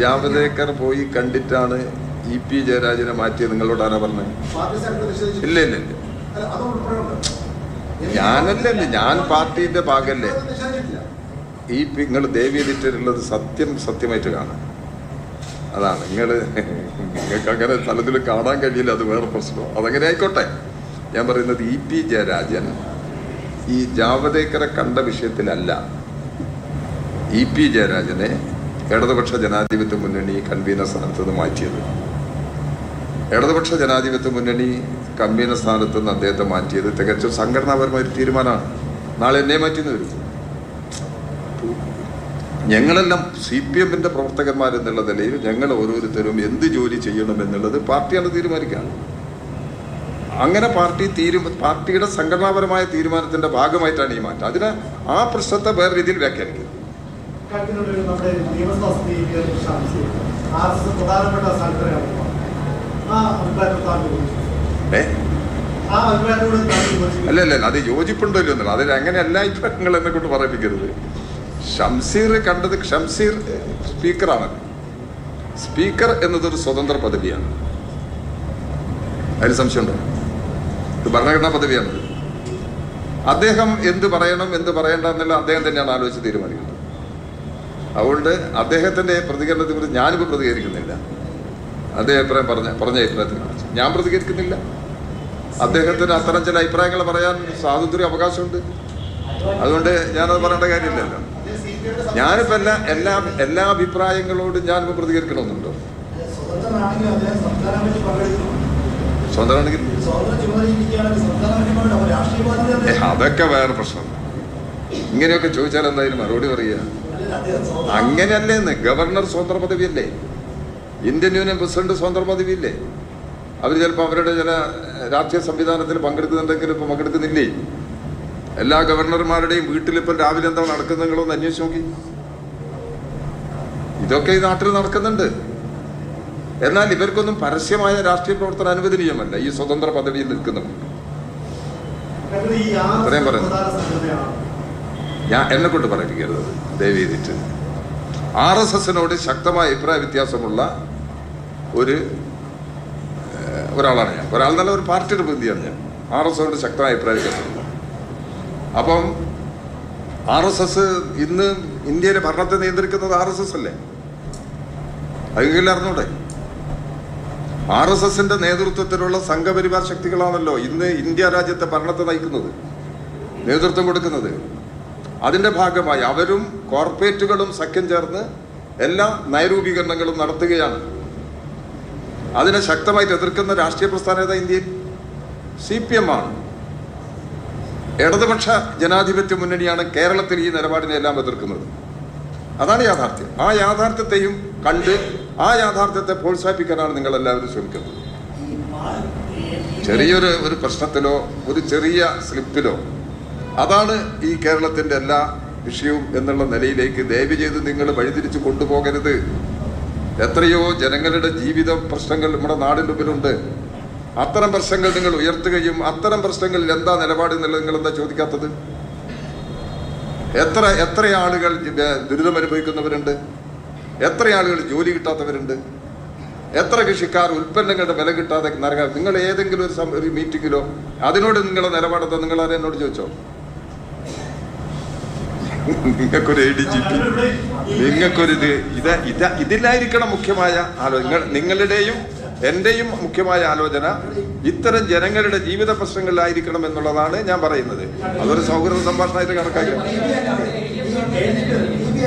ജാവദേക്കർ പോയി കണ്ടിട്ടാണ് E P ജയരാജനെ മാറ്റിയത്. നിങ്ങളോട് ആരാ പറഞ്ഞത്. ഇല്ല ഇല്ല ഇല്ല. ഞാനല്ലേ ഞാൻ പാർട്ടിന്റെ ഭാഗല്ലേ. ഈ നിങ്ങൾ ദേവി എഡിറ്ററുള്ളത് സത്യം സത്യമായിട്ട് കാണാം. അതാണ്. നിങ്ങൾ നിങ്ങൾക്ക് അങ്ങനെ തലത്തിൽ കാണാൻ കഴിയില്ല അത് വേറെ പ്രശ്നം അതങ്ങനെ ആയിക്കോട്ടെ. ഞാൻ പറയുന്നത് ഇ പി ജയരാജൻ ഈ ജാവദേക്കറെ കണ്ട വിഷയത്തിലല്ല ഇ പി ജയരാജനെ ഇടതുപക്ഷ ജനാധിപത്യ മുന്നണി കൺവീനർ സ്ഥാനത്ത് നിന്ന് മാറ്റിയത്. ഇടതുപക്ഷ ജനാധിപത്യ മുന്നണി കൺവീനർ സ്ഥാനത്ത് നിന്ന് അദ്ദേഹത്തെ മാറ്റിയത് തികച്ചും സംഘടനാപരമായ ഒരു തീരുമാനമാണ്. നാളെ എന്നെ മാറ്റിന്ന് വരും ഞങ്ങളെല്ലാം സി പി എമ്മിന്റെ പ്രവർത്തകന്മാരെന്നുള്ള നിലയിൽ ഞങ്ങൾ ഓരോരുത്തരും എന്ത് ജോലി ചെയ്യണം എന്നുള്ളത് പാർട്ടിയാണ് തീരുമാനിക്കുകയാണ് അങ്ങനെ പാർട്ടി തീരു പാർട്ടിയുടെ സംഘടനാപരമായ തീരുമാനത്തിന്റെ ഭാഗമായിട്ടാണ് ഈ മാറ്റം. അതിന് ആ പ്രശ്നത്തെ വേറെ രീതിയിൽ വ്യാഖ്യാനിക്കുന്നത്. നമ്മുടെ നിയമസഭാ speaker Shamseer R S S പ്രധാനപ്പെട്ട ആ അഭിപ്രായത്തിൽ അല്ല അല്ല അത് യോജിപ്പുണ്ടോ ഇല്ലയോ എന്നല്ല അതിൽ അങ്ങനെ എല്ലാ അഭിപ്രായങ്ങൾ എന്നെ കൊണ്ട് പറയിപ്പിക്കരുത്. ഷംസീർ കണ്ടത് ഷംസീർ സ്പീക്കറാണ്. സ്പീക്കർ എന്നതൊരു സ്വതന്ത്ര പദവിയാണ്. അതിൽ സംശയമുണ്ടോ? ഇത് ഭരണഘടനാ പദവിയാണ്. അദ്ദേഹം എന്ത് പറയണം എന്ത് പറയണ്ട എന്നുള്ള അദ്ദേഹം തന്നെയാണ് ആലോചിച്ച് തീരുമാനിക്കുന്നത്. അതുകൊണ്ട് അദ്ദേഹത്തിന്റെ പ്രതികരണത്തെ കുറിച്ച് ഞാനിപ്പോൾ പ്രതികരിക്കുന്നില്ല. അദ്ദേഹം അഭിപ്രായം പറഞ്ഞ പറഞ്ഞ അഭിപ്രായത്തിൽ ഞാൻ പ്രതികരിക്കുന്നില്ല. അദ്ദേഹത്തിന് അത്തരം ചില അഭിപ്രായങ്ങൾ പറയാൻ സ്വാതന്ത്ര്യ അവകാശമുണ്ട്. അതുകൊണ്ട് ഞാനത് പറയേണ്ട കാര്യമില്ലല്ലോ. ഞാനിപ്പോൾ എല്ലാ എല്ലാ എല്ലാ അഭിപ്രായങ്ങളോടും ഞാനിപ്പോൾ പ്രതികരിക്കണമെന്നുണ്ടോ. സ്വന്തമാണെങ്കിൽ അതൊക്കെ വേറെ പ്രശ്നം ഇങ്ങനെയൊക്കെ ചോദിച്ചാൽ എന്തായാലും മറുപടി പറയുക. അങ്ങനെയല്ലേന്ന് ഗവർണർ സ്വതന്ത്ര പദവിയല്ലേ? ഇന്ത്യൻ യൂണിയൻ പ്രസിഡന്റ് സ്വതന്ത്ര പദവിയില്ലേ? അവർ ചിലപ്പോൾ അവരുടെ ചില രാഷ്ട്രീയ സംവിധാനത്തിൽ പങ്കെടുക്കുന്നുണ്ടെങ്കിലും ഇപ്പം പങ്കെടുക്കുന്നില്ലേ? എല്ലാ ഗവർണർമാരുടെയും വീട്ടിൽ ഇപ്പം രാവിലെ എന്താ നടക്കുന്നത് എന്ന് അന്വേഷിച്ച് നോക്കി. ഇതൊക്കെ ഈ നാട്ടിൽ നടക്കുന്നുണ്ട്. എന്നാൽ ഇവർക്കൊന്നും പരസ്യമായ രാഷ്ട്രീയ പ്രവർത്തനം അനുവദനീയമല്ല ഈ സ്വതന്ത്ര പദവിയിൽ നിൽക്കുന്നവർ ഇത്രയും സംഘടനയാണ്. ഞാൻ എന്നെ കൊണ്ട് പറയിപ്പിക്കരുത്. ദയവ് ചെയ്തിട്ട്. ആർ എസ് എസിനോട് ശക്തമായ അഭിപ്രായ വ്യത്യാസമുള്ള ഒരു ഒരാളാണ് ഞാൻ. ഒരാൾ നല്ല ഒരു പാർട്ടിയുടെ പ്രതിയാണ് ഞാൻ. ആർ എസ് എസിനോട് ശക്തമായ അഭിപ്രായ വ്യത്യാസമുള്ള അപ്പം ആർ എസ് എസ് ഇന്ന് ഇന്ത്യയിലെ ഭരണത്തെ നിയന്ത്രിക്കുന്നത് ആർ എസ് എസ് അല്ലേ? അതെങ്കിലും അറിഞ്ഞൂടെ ആർ എസ് എസിന്റെ നേതൃത്വത്തിലുള്ള സംഘപരിവാർ ശക്തികളാണല്ലോ ഇന്ന് ഇന്ത്യ രാജ്യത്തെ ഭരണത്തെ നയിക്കുന്നത് നേതൃത്വം കൊടുക്കുന്നത്. അതിന്റെ ഭാഗമായി അവരും കോർപ്പറേറ്റുകളും സഖ്യം ചേർന്ന് എല്ലാ നയരൂപീകരണങ്ങളും നടത്തുകയാണ്. അതിനെ ശക്തമായിട്ട് എതിർക്കുന്ന രാഷ്ട്രീയ പ്രസ്ഥാന ഏതാ ഇന്ത്യയിൽ സി പി എം ആണ്. ഇടതുപക്ഷ ജനാധിപത്യ മുന്നണിയാണ് കേരളത്തിൽ ഈ നിലപാടിനെ എല്ലാം എതിർക്കുന്നത്. അതാണ് യാഥാർത്ഥ്യം. ആ യാഥാർത്ഥ്യത്തെയും കണ്ട് ആ യാഥാർത്ഥ്യത്തെ പ്രോത്സാഹിപ്പിക്കാനാണ് നിങ്ങൾ എല്ലാവരും ശ്രമിക്കുന്നത്. ചെറിയൊരു ഒരു പ്രശ്നത്തിലോ ഒരു ചെറിയ സ്ലിപ്പിലോ അതാണ് ഈ കേരളത്തിന്റെ എല്ലാ വിഷയവും എന്നുള്ള നിലയിലേക്ക് ദയവ് ചെയ്ത് നിങ്ങൾ വഴിതിരിച്ചു കൊണ്ടുപോകരുത്. എത്രയോ ജനങ്ങളുടെ ജീവിത പ്രശ്നങ്ങൾ നമ്മുടെ നാടിന്റെ മുമ്പിലുണ്ട്. അത്തരം പ്രശ്നങ്ങൾ നിങ്ങൾ ഉയർത്തുകയും അത്തരം പ്രശ്നങ്ങളിൽ എന്താ നിലപാട് എന്നുള്ളത് നിങ്ങൾ എന്താ ചോദിക്കാത്തത്? എത്ര എത്ര ആളുകൾ ദുരിതം അനുഭവിക്കുന്നവരുണ്ട്? എത്ര ആളുകൾ ജോലി കിട്ടാത്തവരുണ്ട്? എത്ര കൃഷിക്കാർ ഉൽപ്പന്നങ്ങളുടെ വില കിട്ടാതെ നിങ്ങൾ ഏതെങ്കിലും ഒരു മീറ്റിങ്ങിലോ അതിനോട് നിങ്ങളുടെ നിലപാടെന്താ? നിങ്ങൾ എന്നോട് ചോദിച്ചോ? നിങ്ങൾക്കൊരു എ ഡി ജി പി നിങ്ങൾക്കൊരു ഇത്. ഇത് ഇത് ഇതിലായിരിക്കണം മുഖ്യമായ ആലോചന നിങ്ങളുടെയും എന്റെയും മുഖ്യമായ ആലോചന ഇത്തരം ജനങ്ങളുടെ ജീവിത പ്രശ്നങ്ങളിലായിരിക്കണം എന്നുള്ളതാണ് ഞാൻ പറയുന്നത്. അതൊരു സൗഹൃദ സംഭാഷണമായിട്ട് കണക്കാക്കി. ഈ